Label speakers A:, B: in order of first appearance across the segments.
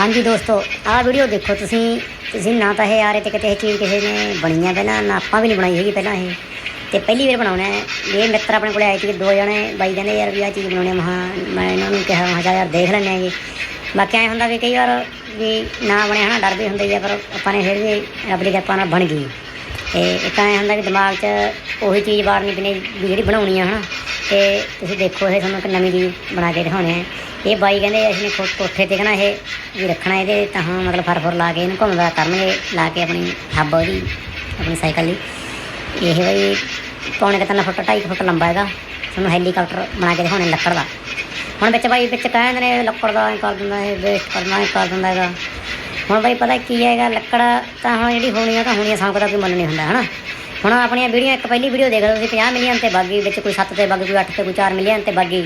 A: ਹਾਂਜੀ ਦੋਸਤੋ, ਆਹ ਵੀਡੀਓ ਦੇਖੋ ਤੁਸੀਂ। ਤੁਸੀਂ ਨਾ ਤਾਂ ਇਹ ਆ ਰਹੇ ਤੇ ਕਿਤੇ ਇਹ ਚੀਜ਼ ਕਿਸੇ ਨੇ ਬਣੀ ਬਣੀਆਂ ਪਹਿਲਾਂ, ਨਾ ਆਪਾਂ ਵੀ ਨਹੀਂ ਬਣਾਈ ਹੈਗੀ ਪਹਿਲਾਂ ਇਹ। ਤੇ ਪਹਿਲੀ ਵਾਰ ਬਣਾਉਣਾ ਹੈ। ਇਹ ਮਿੱਤਰ ਆਪਣੇ ਕੋਲ ਆਏ ਸੀ ਦੋ ਜਣੇ। ਬਾਈ ਕਹਿੰਦੇ, ਯਾਰ ਵੀ ਆਹ ਚੀਜ਼ ਬਣਾਉਣੀ ਆ। ਮਹਾ ਮੈਂ ਇਹਨਾਂ ਨੂੰ ਕਿਹਾ ਮਹਾ ਯਾਰ ਦੇਖ ਲੈਂਦੇ ਆਂਗੇ ਬਾਕੀ ਐਂ ਹੁੰਦਾ ਵੀ ਕਈ ਵਾਰ ਵੀ ਨਾ ਬਣਿਆ ਹਨਾ ਡਰ ਵੀ ਹੁੰਦਾ ਹੈ ਪਰ ਆਪਾਂ ਨੇ ਫਿਰ ਵੀ ਰੱਬ ਦੀ ਕਿਰਪਾ ਨਾਲ ਬਣ ਗਈ। ਤੇ ਇੱਕ ਐਂ ਹੁੰਦਾ ਵੀ ਦਿਮਾਗ 'ਚ ਉਹੀ ਚੀਜ਼ ਵਾਰਨੀ ਪੈਣੀ ਵੀ ਜਿਹੜੀ ਬਣਾਉਣੀ ਆ ਹਨਾ। ਤੇ ਤੁਸੀਂ ਦੇਖੋ ਇਹ ਤੁਹਾਨੂੰ ਇੱਕ ਨਵੀਂ ਚੀਜ਼ ਬਣਾ ਕੇ ਦਿਖਾਉਣੇ ਆ। ਇਹ ਬਾਈ ਕਹਿੰਦੇ ਅਸੀਂ ਨੇ ਕੋਠੇ ਤੇ ਕਹਣਾ ਇਹ ਵੀ ਰੱਖਣਾ ਇਹਦੇ, ਤਾਂ ਹਾਂ ਮਤਲਬ ਫਰ ਫਰ ਲਾ ਕੇ ਇਹਨੂੰ ਘੁੰਮਦਾ ਕਰਨਗੇ, ਲਾ ਕੇ ਆਪਣੀ ਹੱਬ ਉਹਦੀ, ਆਪਣੀ ਸਾਈਕਲ ਦੀ। ਇਹ ਬਈ ਪੌਣੇ ਕੁ ਤਿੰਨ ਫੁੱਟ, ਢਾਈ ਕੁ ਫੁੱਟ ਲੰਬਾ ਹੈਗਾ। ਤੁਹਾਨੂੰ ਹੈਲੀਕਾਪਟਰ ਬਣਾ ਕੇ ਦਿਖਾਉਣੇ ਲੱਕੜ ਦਾ। ਹੁਣ ਵਿੱਚ ਬਾਈ ਵਿੱਚ ਕਹਿੰਦੇ ਨੇ ਲੱਕੜ ਦਾ ਕਰ ਦਿੰਦਾ, ਇਹ ਵੇਸਟ ਕਰਨਾ ਕਰ ਦਿੰਦਾ ਹੈਗਾ। ਹੁਣ ਬਾਈ ਪਤਾ ਕੀ ਹੈਗਾ, ਲੱਕੜ ਤਾਂ ਹੁਣ ਜਿਹੜੀ ਹੋਣੀ ਆ, ਤਾਂ ਹੋਣੀ ਆ, ਸੌਂਕ ਦਾ ਕੋਈ ਮੁੱਲ ਨਹੀਂ ਹੁੰਦਾ, ਹਨਾ? ਹੁਣ ਆਪਣੀਆਂ ਵੀਡੀਓ ਇੱਕ ਪਹਿਲੀ ਵੀਡੀਓ ਦੇਖ ਲਓ ਤੁਸੀਂ 50 ਮਿਲੀਅਨ ਤੇ ਬਾਗੀ ਵਿੱਚ ਕੋਈ 7 ਤੇ ਬਾਗੀ ਕੋਈ 8 ਤੇ ਕੋਈ 4 ਮਿਲੀਅਨ ਤੇ ਬਾਗੀ।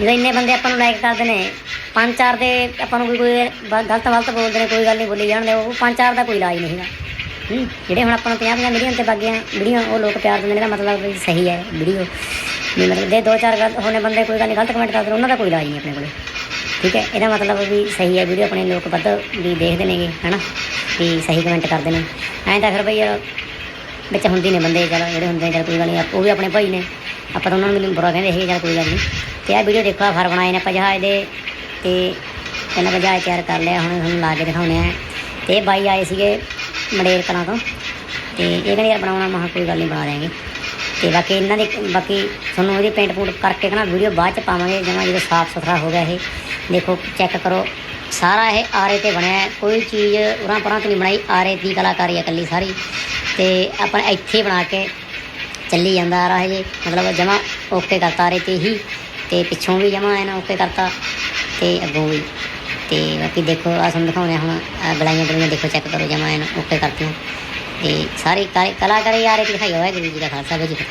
A: ਜਦੋਂ ਇੰਨੇ ਬੰਦੇ ਆਪਾਂ ਨੂੰ ਲਾਈਕ ਕਰਦੇ ਨੇ ਪੰਜ ਚਾਰ ਦੇ ਆਪਾਂ ਨੂੰ ਕੋਈ ਕੋਈ ਗਲਤ ਗਲਤ ਬੋਲਦੇ ਨੇ ਕੋਈ ਗੱਲ ਨਹੀਂ ਬੋਲੀ ਜਾਣਦੇ ਉਹ ਪੰਜ ਚਾਰ ਦਾ ਕੋਈ ਇਲਾਜ ਨਹੀਂ ਹੈਗਾ। ਹੂੰ। ਜਿਹੜੇ ਹੁਣ ਆਪਾਂ ਨੂੰ 50 50 ਮਿਲੀਅਨ ਤੇ ਬਾਗੀਆਂ ਵੀਡੀਓ ਉਹ ਲੋਕ ਪਿਆਰ ਦਿੰਦੇ ਨੇ ਇਹਦਾ ਮਤਲਬ ਵੀ ਸਹੀ ਹੈ ਵੀਡੀਓ। ਵੀ ਮਤਲਬ ਦੇ ਦੋ ਚਾਰ ਗੱਲ ਹੋਣੇ ਬੰਦੇ ਕੋਈ ਗੱਲ ਨਹੀਂ ਗਲਤ ਕਮੈਂਟ ਕਰਦੇ ਉਹਨਾਂ ਦਾ ਕੋਈ ਇਲਾਜ ਨਹੀਂ ਆਪਣੇ ਕੋਲੇ। ਠੀਕ ਹੈ? ਇਹਦਾ ਮਤਲਬ ਵੀ ਸਹੀ ਹੈ ਵੀਡੀਓ ਆਪਣੇ ਲੋਕ ਵੱਧ ਵੀ ਦੇਖਦੇ ਨੇਗੇ ਹਨਾ? ਵੀ ਸਹੀ ਕਮੈਂਟ ਕਰਦੇ ਨੇ। ਐਂ ਤਾਂ ਫਿਰ ਬਈ ਵਿੱਚ ਹੁੰਦੇ ਨੇ ਬੰਦੇ, ਚਲ ਜਿਹੜੇ ਹੁੰਦੇ ਨੇ, ਚੱਲ ਕੋਈ ਗੱਲ ਨਹੀਂ ਉਹ ਵੀ ਆਪਣੇ ਭਾਈ ਨੇ। ਆਪਾਂ ਤਾਂ ਉਹਨਾਂ ਨੂੰ ਮੈਨੂੰ ਬੁਰਾ ਕਹਿੰਦੇ ਸੀ ਚੱਲ ਕੋਈ ਗੱਲ ਨਹੀਂ। ਤੇ ਇਹ ਵੀਡੀਓ ਦੇਖੋ, ਆਹ ਫਰ ਬਣਾਏ ਨੇ ਆਪਾਂ ਦੇ। ਤੇ ਪਹਿਲਾਂ ਆਪਾਂ ਜਹਾਜ਼ ਤਿਆਰ ਕਰ ਲਿਆ, ਹੁਣ ਤੁਹਾਨੂੰ ਲਾ ਕੇ ਦਿਖਾਉਣੇ ਆ ਤੇ ਬਾਈ ਆਏ ਸੀਗੇ ਮੰਡੇਰ ਕਲਾਂ ਤੋਂ। ਤੇ ਇਹ ਕਹਿੰਦੇ, ਯਾਰ ਬਣਾਉਣਾ ਮਹਾ ਕੋਈ ਗੱਲ ਨਹੀਂ, ਬਣਾ ਦਿਆਂਗੇ। ਤੇ ਬਾਕੀ ਇਹਨਾਂ ਦੇ ਬਾਕੀ ਤੁਹਾਨੂੰ ਇਹਦੀ ਪੇਂਟ ਪੂੰਟ ਕਰਕੇ ਕਹਣਾ ਵੀਡੀਓ ਬਾਅਦ ਚ ਪਾਵਾਂਗੇ ਜਿਵੇਂ ਜਦੋਂ ਸਾਫ਼ ਸੁਥਰਾ ਹੋ ਗਿਆ ਇਹ। ਦੇਖੋ ਚੈੱਕ ਕਰੋ। ਸਾਰਾ ਇਹ ਆਰੇ ਤੇ ਬਣਿਆ ਹੈ। ਕੋਈ ਚੀਜ਼ ਉਰਾਂ ਪਰਾਂ ਤੋਂ ਨਹੀਂ ਬਣਾਈ। ਆਰੇ ਦੀ ਕਲਾਕਾਰੀ ਹੈ ਇਕੱਲੀ ਸਾਰੀ। ਤੇ ਆਪਾਂ ਇੱਥੇ ਬਣਾ ਕੇ ਚੱਲੀ ਜਾਂਦਾ ਆ ਰਿਹਾ ਜੀ ਮਤਲਬ ਜਮਾ ਓਕੇ ਕਰਤਾ ਆਰੇ ਤੇ ਹੀ। ਤੇ ਪਿੱਛੋਂ ਵੀ ਜਮਾ ਐਨ ਓਕੇ ਕਰਤਾ। ਤੇ ਅੱਗੋਂ ਵੀ। ਤੇ ਬਾਕੀ ਦੇਖੋ ਆ ਤੁਹਾਨੂੰ ਦਿਖਾਉਂਦੇ ਹਾਂ ਹੁਣ। ਆਹ ਗਲਾਈਆਂ ਗਲੀਆਂ ਦੇਖੋ ਚੈੱਕ ਕਰੋ ਜਮਾ ਐਨ ਓਕੇ ਕਰਤੀਆਂ। ਤੇ ਸਾਰੀ ਕਲਾਕਾਰੀ ਆਰੇ ਤੇ ਦਿਖਾਈ ਹੋਇਆ ਗੁਰੂ ਜੀ ਦਾ ਖਾਲਸਾ। ਵਾਹਿਗੁਰੂ ਜੀ।